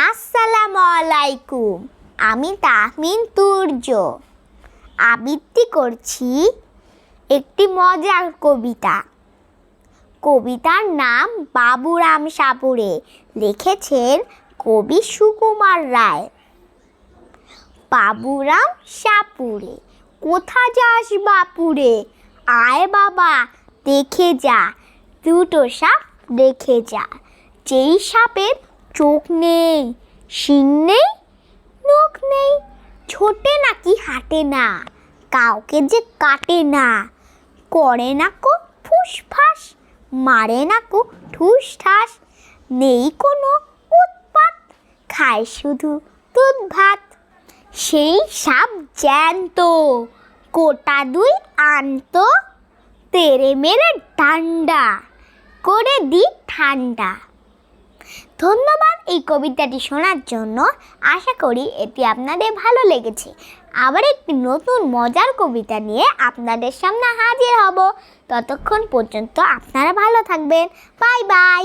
আসসালামু আলাইকুম আমি তাহমিন তুর্য। আবৃত্তি করছি একটি মজার কবিতা। কবিতার নাম বাবুরাম সাপুরে, লিখেছেন কবি সুকুমার রায়। বাবুরাম সাপুরে, কোথা যাস বাপুরে? আয় বাবা, দেখে যা, দুটো সাপ দেখে যা। যেই সাপের চোখ নেই, শিং নেই, নখ নেই, ছোটে নাকি হাঁটে না, কাউকে যে কাটে না, করে না কো ফুসফাস মারে না কো ঠুস ঠাস, নেই কোনো উৎপাত, খায় শুধু দুধ ভাত। সেই সাপ জ্যান্ত কোটা দুই আনতো, তেরে মেরে ডান্ডা, করে দি ঠান্ডা। ধন্যবাদ এই কবিতাটি শোনার জন্য। আশা করি এটি আপনাদের ভালো লেগেছে। আবার একটি নতুন মজার কবিতা নিয়ে আপনাদের সামনে হাজির হব। ততক্ষণ পর্যন্ত আপনারা ভালো থাকবেন। Bye bye.